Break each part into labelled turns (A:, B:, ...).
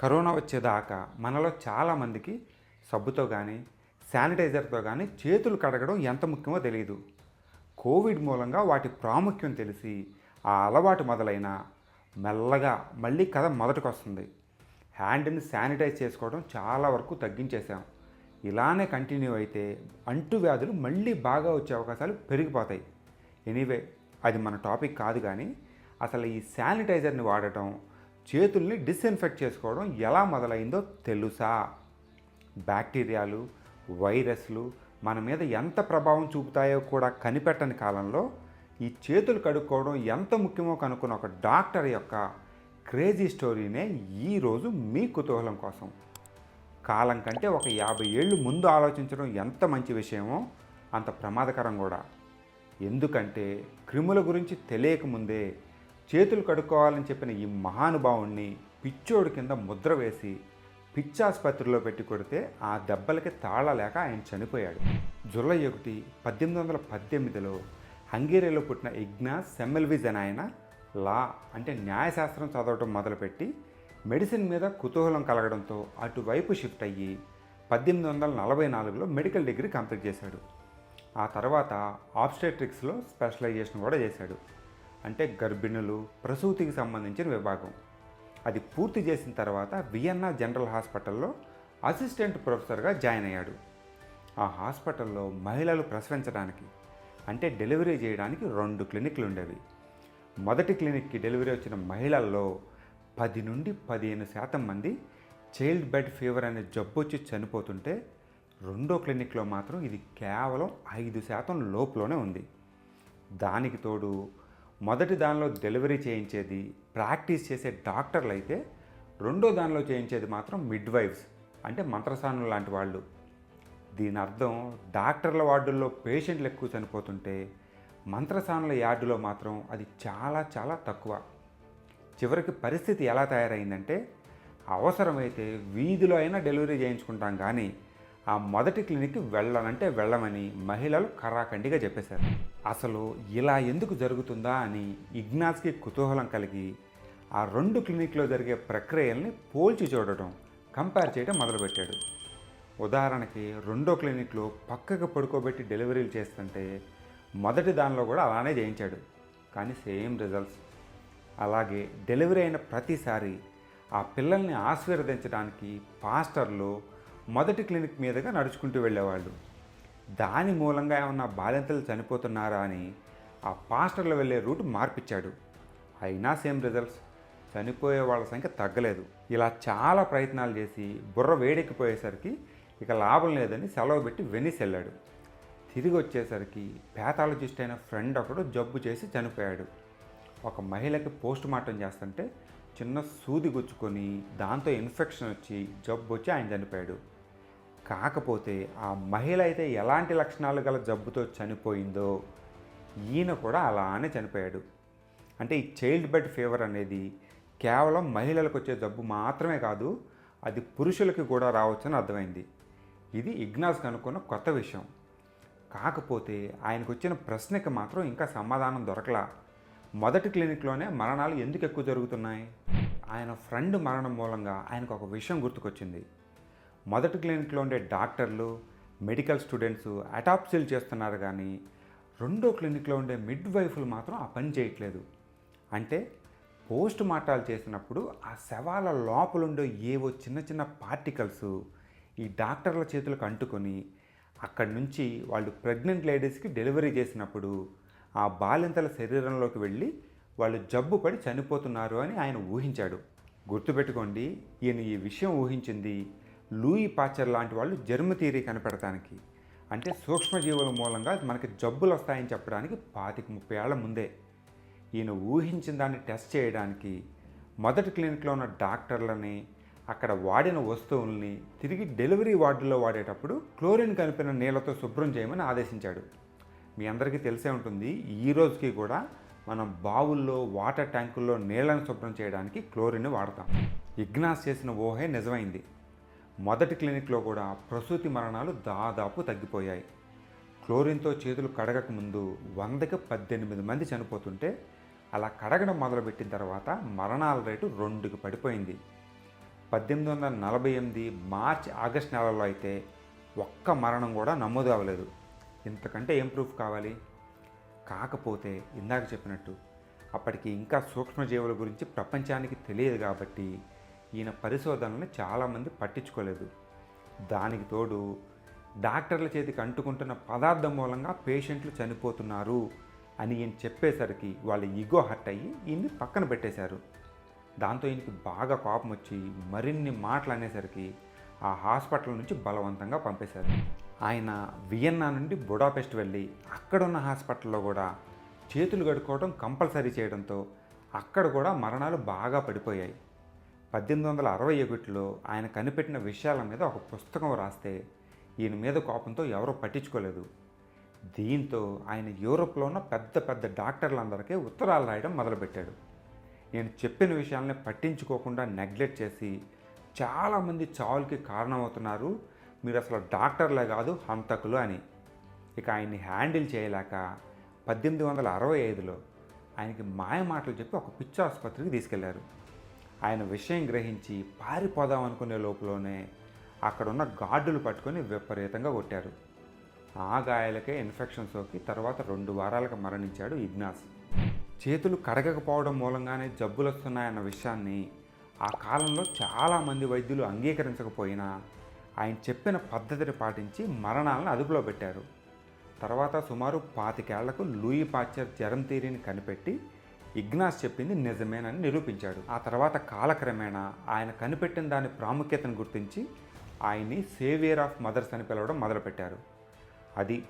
A: Corona వచ్చేదాకా మనలో చాలామందికి సబ్బుతో కానీ శానిటైజర్తో కానీ చేతులు కడగడం ఎంత ముఖ్యమో తెలియదు కోవిడ్ మూలంగా వాటి ప్రాముఖ్యం తెలిసి ఆ అలవాటు మొదలైన మెల్లగా మళ్ళీ కథ మొదటికి వస్తుంది హ్యాండ్ని శానిటైజ్ చేసుకోవడం చాలా వరకు తగ్గించేసాం ఇలానే కంటిన్యూ అయితే అంటువ్యాధులు మళ్ళీ బాగా వచ్చే అవకాశాలు పెరిగిపోతాయి. ఎనీవే అది మన టాపిక్ కాదు కానీ అసలు ఈ శానిటైజర్ని వాడటం చేతుల్ని డిస్ఇన్ఫెక్ట్ చేసుకోవడం ఎలా మొదలైందో తెలుసా? బ్యాక్టీరియాలు వైరస్లు మన మీద ఎంత ప్రభావం చూపుతాయో కూడా కనిపెట్టని కాలంలో ఈ చేతులు కడుక్కోవడం ఎంత ముఖ్యమో కనుక్కున్న ఒక డాక్టర్ యొక్క క్రేజీ స్టోరీనే ఈరోజు మీ కుతూహలం కోసం. కాలం కంటే ఒక యాభై ఏళ్ళు ముందు ఆలోచించడం ఎంత మంచి విషయమో అంత ప్రమాదకరం కూడా. ఎందుకంటే క్రిముల గురించి తెలియకముందే చేతులు కడుక్కోవాలని చెప్పిన ఈ మహానుభావుణ్ణి పిచ్చోడు కింద ముద్ర వేసి పిచ్చాసుపత్రిలో పెట్టి కొడితే ఆ దెబ్బలకి తాళలేక ఆయన చనిపోయాడు. జులై ఒకటి పద్దెనిమిది వందల పద్దెనిమిదిలో హంగేరీలో పుట్టిన ఇగ్నాస్ సెమ్మెల్విజ్ అని ఆయన లా అంటే న్యాయశాస్త్రం చదవటం మొదలుపెట్టి మెడిసిన్ మీద కుతూహలం కలగడంతో అటువైపు షిఫ్ట్ అయ్యి పద్దెనిమిది వందల నలభై నాలుగులో మెడికల్ డిగ్రీ కంప్లీట్ చేశాడు. ఆ తర్వాత ఆబ్స్టెట్రిక్స్లో స్పెషలైజేషన్ కూడా చేశాడు. అంటే గర్భిణులు ప్రసూతికి సంబంధించిన విభాగం. అది పూర్తి చేసిన తర్వాత వియన్నా జనరల్ హాస్పిటల్లో అసిస్టెంట్ ప్రొఫెసర్గా జాయిన్ అయ్యాడు. ఆ హాస్పిటల్లో మహిళలు ప్రసవించడానికి అంటే డెలివరీ చేయడానికి రెండు క్లినిక్లు ఉండేవి. మొదటి క్లినిక్కి డెలివరీ వచ్చిన మహిళల్లో పది నుండి పదిహేను శాతం మంది చైల్డ్ బెడ్ ఫీవర్ అనే జబ్బు వచ్చి చనిపోతుంటే రెండో క్లినిక్లో మాత్రం ఇది కేవలం ఐదు శాతం లోపులోనే ఉంది. దానికి తోడు మొదటి దానిలో డెలివరీ చేయించేది ప్రాక్టీస్ చేసే డాక్టర్లు అయితే రెండో దానిలో చేయించేది మాత్రం మిడ్వైఫ్స్ అంటే మంత్రసానులు లాంటి వాళ్ళు. దీని అర్థం డాక్టర్ల వార్డుల్లో పేషెంట్లు ఎక్కువ చనిపోతుంటే మంత్రసానుల యార్డులో మాత్రం అది చాలా చాలా తక్కువ. చివరికి పరిస్థితి ఎలా తయారైందంటే అవసరమైతే వీధిలో అయినా డెలివరీ చేయించుకుంటాం కానీ ఆ మొదటి క్లినిక్కి వెళ్ళనంటే వెళ్ళమని మహిళలు కరాఖండిగా చెప్పేశారు. అసలు ఇలా ఎందుకు జరుగుతుందా అని ఇగ్నాస్కి కుతూహలం కలిగి ఆ రెండు క్లినిక్లో జరిగే ప్రక్రియల్ని పోల్చి చూడటం కంపేర్ చేయడం మొదలుపెట్టాడు. ఉదాహరణకి రెండో క్లినిక్లో పక్కకు పడుకోబెట్టి డెలివరీలు చేస్తుంటే మొదటి దానిలో కూడా అలానే చేయించాడు. కానీ సేమ్ రిజల్ట్స్. అలాగే డెలివరీ అయిన ప్రతిసారి ఆ పిల్లల్ని ఆశీర్వదించడానికి పాస్టర్లు మొదటి క్లినిక్ మీదుగా నడుచుకుంటూ వెళ్ళేవాళ్ళు. దాని మూలంగా ఏమన్నా బాలింతలు చనిపోతున్నారా అని ఆ పాస్టర్లు వెళ్ళే రూట్ మార్పిచ్చాడు. అయినా సేమ్ రిజల్ట్స్. చనిపోయే వాళ్ళ సంఖ్య తగ్గలేదు. ఇలా చాలా ప్రయత్నాలు చేసి బుర్ర వేడెక్కిపోయేసరికి ఇక లాభం లేదని సెలవు పెట్టి వెనిస్ వెళ్ళాడు. తిరిగి వచ్చేసరికి పేథాలజిస్ట్ అయిన ఫ్రెండ్ ఒకడు జబ్బు చేసి చనిపోయాడు. ఒక మహిళకి పోస్ట్ మార్టం చేస్తుంటే చిన్న సూది గుచ్చుకొని దాంతో ఇన్ఫెక్షన్ వచ్చి జబ్బు వచ్చి ఆయన చనిపోయాడు. కాకపోతే ఆ మహిళ అయితే ఎలాంటి లక్షణాలు గల జబ్బుతో చనిపోయిందో ఈయన కూడా అలానే చనిపోయాడు. అంటే ఈ చైల్డ్ బెడ్ ఫీవర్ అనేది కేవలం మహిళలకు వచ్చే జబ్బు మాత్రమే కాదు అది పురుషులకి కూడా రావచ్చని అర్థమైంది. ఇది ఇగ్నాస్ కనుక్కున్న కొత్త విషయం. కాకపోతే ఆయనకు వచ్చిన ప్రశ్నకి మాత్రం ఇంకా సమాధానం దొరకలా. మొదటి క్లినిక్లోనే మరణాలు ఎందుకు ఎక్కువ జరుగుతున్నాయి? ఆయన ఫ్రెండ్ మరణం మూలంగా ఆయనకు ఒక విషయం గుర్తుకొచ్చింది. మొదటి క్లినిక్లో ఉండే డాక్టర్లు మెడికల్ స్టూడెంట్స్ అటాప్సీలు చేస్తున్నారు కానీ రెండో క్లినిక్లో ఉండే మిడ్ వైఫ్లు మాత్రం ఆ పని చేయట్లేదు. అంటే పోస్ట్ మార్టాలు చేసినప్పుడు ఆ శవాల లోపలుండే ఏవో చిన్న చిన్న పార్టికల్స్ ఈ డాక్టర్ల చేతులకు అంటుకొని అక్కడి నుంచి వాళ్ళు ప్రెగ్నెంట్ లేడీస్కి డెలివరీ చేసినప్పుడు ఆ బాలింతల శరీరంలోకి వెళ్ళి వాళ్ళు జబ్బు పడి చనిపోతున్నారు అని ఆయన ఊహించాడు. గుర్తుపెట్టుకోండి ఈయన ఈ విషయం ఊహించింది లూయి పాచర్ లాంటి వాళ్ళు జర్మ థియరీ కనిపెడటానికి. అంటే సూక్ష్మజీవుల మూలంగా మనకి జబ్బులు వస్తాయని చెప్పడానికి పాతిక ముప్పై ఏళ్ళ ముందే. ఈయన ఊహించిన దాన్ని టెస్ట్ చేయడానికి మొదటి క్లినిక్లో ఉన్న డాక్టర్లని అక్కడ వాడిన వస్తువుల్ని తిరిగి డెలివరీ వార్డులో వాడేటప్పుడు క్లోరిన్ కలిపిన నీళ్ళతో శుభ్రం చేయమని ఆదేశించాడు. మీ అందరికీ తెలిసే ఉంటుంది ఈ రోజుకి కూడా మనం బావుల్లో వాటర్ ట్యాంకుల్లో నీళ్ళను శుభ్రం చేయడానికి క్లోరిన్ వాడతాం. ఇగ్నాస్ చేసిన ఊహే నిజమైంది. మొదటి క్లినిక్లో కూడా ప్రసూతి మరణాలు దాదాపు తగ్గిపోయాయి. క్లోరిన్తో చేతులు కడగక ముందు వందకి పద్దెనిమిది మంది చనిపోతుంటే అలా కడగడం మొదలుపెట్టిన తర్వాత మరణాల రేటు రెండుకి పడిపోయింది. పద్దెనిమిది వందల నలభై ఎనిమిది మార్చ్ ఆగస్ట్ నెలలో అయితే ఒక్క మరణం కూడా నమోదు అవ్వలేదు. ఇంతకంటే ఏం ప్రూఫ్ కావాలి? కాకపోతే ఇందాక చెప్పినట్టు అప్పటికి ఇంకా సూక్ష్మజీవుల గురించి ప్రపంచానికి తెలియదు కాబట్టి ఈయన పరిశోధనల్ని చాలామంది పట్టించుకోలేదు. దానికి తోడు డాక్టర్ల చేతికి అంటుకుంటున్న పదార్థం మూలంగా పేషెంట్లు చనిపోతున్నారు అని ఈయన చెప్పేసరికి వాళ్ళ ఈగో హర్ట్ అయ్యి ఈయన్ని పక్కన పెట్టేశారు. దాంతో ఈయనకి బాగా కోపం వచ్చి మరిన్ని మాటలు అనేసరికి ఆ హాస్పిటల్ నుంచి బలవంతంగా పంపేశారు. ఆయన వియన్నా నుండి బుడాపెస్ట్ వెళ్ళి అక్కడున్న హాస్పిటల్లో కూడా చేతులు కడుక్కోవడం కంపల్సరీ చేయడంతో అక్కడ కూడా మరణాలు బాగా పడిపోయాయి. పద్దెనిమిది వందల అరవై ఒకటిలో ఆయన కనిపెట్టిన విషయాల మీద ఒక పుస్తకం రాస్తే ఈయన మీద కోపంతో ఎవరో పట్టించుకోలేదు. దీంతో ఆయన యూరోప్లో ఉన్న పెద్ద పెద్ద డాక్టర్లందరికీ ఉత్తరాలు రాయడం మొదలుపెట్టాడు. నేను చెప్పిన విషయాలని పట్టించుకోకుండా నెగ్లెక్ట్ చేసి చాలామంది చావులకి కారణమవుతున్నారు. మీరు అసలు డాక్టర్లే కాదు హంతకులు అని. ఇక ఆయన్ని హ్యాండిల్ చేయలేక పద్దెనిమిది వందల అరవై ఐదులో ఆయనకి మాయ మాటలు చెప్పి ఒక పిచ్చి ఆసుపత్రికి తీసుకెళ్ళారు. ఆయన విషయం గ్రహించి పారిపోదాం అనుకునే లోపలనే అక్కడున్న గార్డులు పట్టుకొని విపరీతంగా కొట్టారు. ఆ గాయాలకే ఇన్ఫెక్షన్ సోకి తర్వాత రెండు వారాలకు మరణించాడు ఇగ్నాస్. చేతులు కడగకపోవడం మూలంగానే జబ్బులు వస్తున్నాయన్న విషయాన్ని ఆ కాలంలో చాలామంది వైద్యులు అంగీకరించకపోయినా ఆయన చెప్పిన పద్ధతిని పాటించి మరణాలను అదుపులో పెట్టారు. తర్వాత సుమారు పాతికేళ్ళకు లూయి పాచర్ జ్వరం తీరిని కనిపెట్టి ఇగ్నాస్ చెప్పింది నిజమేనని నిరూపించాడు. ఆ తర్వాత కాలక్రమేణా ఆయన కనిపెట్టిన దాని ప్రాముఖ్యతను గుర్తించి ఆయన్ని సేవియర్ ఆఫ్ మదర్స్ అని పిలవడం మొదలుపెట్టారు. అది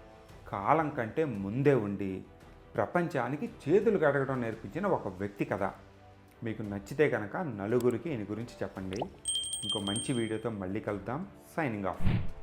A: కాలం కంటే ముందే ఉండి ప్రపంచానికి చేతులు గడగడం నేర్పించిన ఒక వ్యక్తి కదా మీకు నచ్చితే కనుక నలుగురికి ఈయన గురించి చెప్పండి. ఇంకో మంచి వీడియోతో మళ్ళీ కలుద్దాం. Signing off.